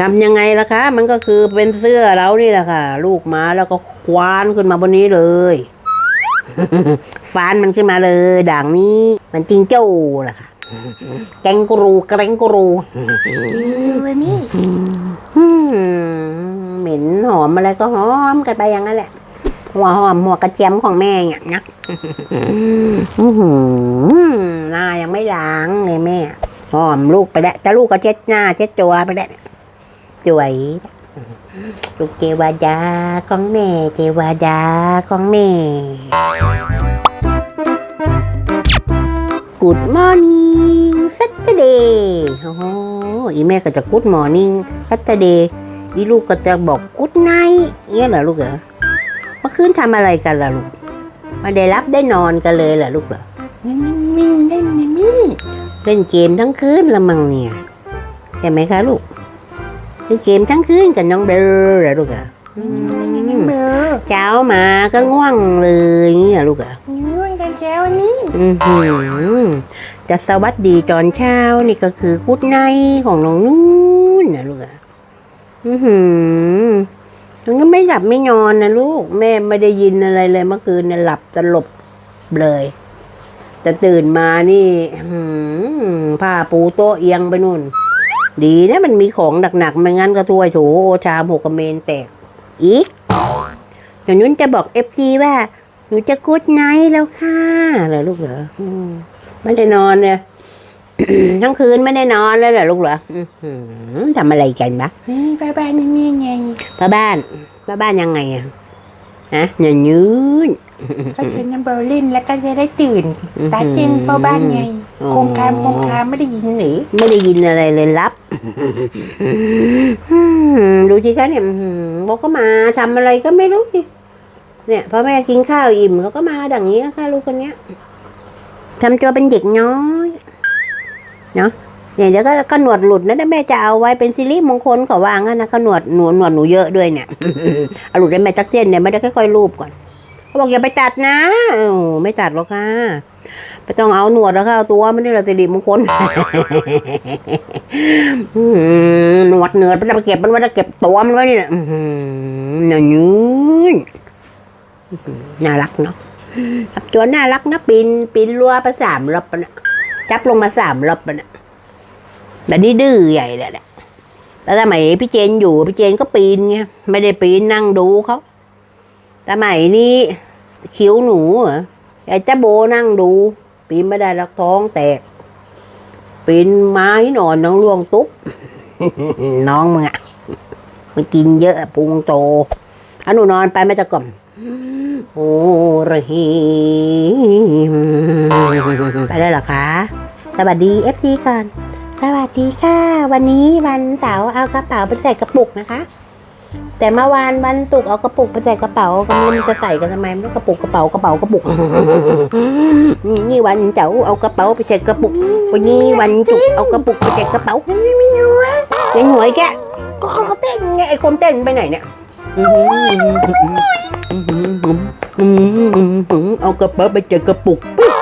ทำยังไงล่ะคะ มันก็คือเป็นเสื้อเรานี่แหละค่ะ ลูกมาแล้วก็ควานขึ้นมาบนนี้เลยฟานมันขึ้นมาเลย ด่างนี้ มันจิงโจ้ล่ะค่ะ แกงกรูแกงกรูเวมี่อืมเหม็นหอมอะไรก็หอมกันไปอย่างนั้นแหละ หัวหอมหัวกระเทียมของแม่เนี่ยนะอื้อหือหน้ายังไม่ล้างเลยแม่ หอมลูกไปแล้วแต่ลูกก็เช็ดหน้าเช็ดตัวไปแล้ว สวย ลูกเทวดาของแม่เทวดาของแม่ Good morning Saturday โอ้โหอีแม่ก็จะ Good morning Saturday อีลูกก็จะบอก Good night เงี้ยเหรอลูกเหรอเมื่อคืนทำอะไรกันล่ะลูกมาได้รับได้นอนกันเลยเหรอลูกเหรอนิ่งนิ่งเล่นนี่เล่นเกมทั้งคืนละมังเนี่ยใช่ไหมคะลูก เล่นเกมทั้งคืนกับน้องเบลเหรอลูกเหรอนิ่งนิ่งนิ่งเบอร์เช้ามาก็ง่วงเลยเงี้ยลูกเหรอง่วงตอนเช้าเวมี่อือหือจะสวัสดีตอนเช้านี่ก็คือกุ๊ดไนท์ของน้องนุ่นนะลูกอะอือหือน้องนุ่นไม่หลับไม่นอนนะลูก แม่ไม่ได้ยินอะไรเลยเมื่อคืนเนี่ยหลับตลบเลยแต่ตื่นมานี่อื้อหือผ้าปูโต๊ะเอียงไปนู่น ดีนะมันมีของหนักๆไม่งั้นก็ถ้วยโถโอชามหกกระเมนแตก อีกเดี๋ยวนุ่นจะบอกเอฟซีว่า หนูจะกูดไนท์แล้วค่ะเหรอลูกเหรออืมไม่ได้นอนเลยทั้งคืนไม่ได้นอนเลยเหรอลูกเหรออื้อหือทำอะไรกันบะนี่นี่ไฟบ้านนี่มีไงพ่อบ้านพ่อบ้านยังไงอะ ฮะเนี่ยยืนก็เชิญนัมเบอร์ลินแล้วก็จะได้ตื่น ตาเจงเฝ้าบ้านไงอ๋อโคมคามโคมคามไม่ได้ยินหรือไม่ได้ยินอะไรเลยรับอืมดูทีคะเนี่ยอื้อหือบอกก็มาทำอะไรก็ไม่รู้นี่เนี่ยพอแม่กินข้าวอิ่มเขาก็มาดังนี้ค่ะลูกคนเนี้ยทำตัวเป็นเด็กน้อย เนาะ เนี่ยเดี๋ยวก็ก็หนวดหลุดนะแม่จะเอาไว้เป็นซิริมงคลเขาวางนนะก็หนวดหนวดหนวดหนูเยอะด้วยเนี่ยเอาหลุดได้แม่จักเจนเนี่ยไม่ได้ค่อยๆรูปก่อนเขาบอกอย่าไปตัดนะโอ้ไม่ตัดหรอกค่ะไม่ต้องเอาหนวดแล้วค่ะตัวไม่ได้เราสิริมงคลหนวดเนื้อมันจะไปเก็บมันไว้จะเก็บตัวมันไว้นี่แหละเนี่ยยืนอื้อน่ารักเนาะทำตัวน่ารักนะปีนปีนรั้วไปสามรอบปะนะจับลงมาสามรอบปะนะ แต่นี่ดื้อใหญ่แหละแล้วสมัยพี่เจนอยู่พี่เจนก็ปีนไงไม่ได้ปีนนั่งดูเขาสมัยนี้คิ้วหนูเหรอไอ้เจ้าโบนั่งดู ปีนไม่ได้ล้วท้องแตก ปีนไม้นอนน้องล่วงตุ๊บน้องมึงอะมันกินเยอะพุงโตอันหนูนอนไปไม่จะกล่อมโอ้ระหีไปได้หรอคะ สวัสดีเอฟซีก่อน วัสดีค่ะ วันนี้วันเสาร์เอากระเป๋าไปใส่กระปุกนะคะ แต่เมื่อวานวันศุกร์เอากระปุกไปใส่กระเป๋าก็ไม่รู้จะใส่กันทำไมมันต้องกระปุกกระเป๋ากระเป๋ากระปุกนี่วันเสาร์เอากระเป๋าไปใส่กระปุก วันนี้วันศุกร์เอากระปุกไปใส่กระเป๋ายังไม่หนูอะยังหวยแกก็เขาเต้นไงไอ้คนเต้นไปไหนเนี่ยเอากระเป๋าไปใส่กระปุกปิ๊บ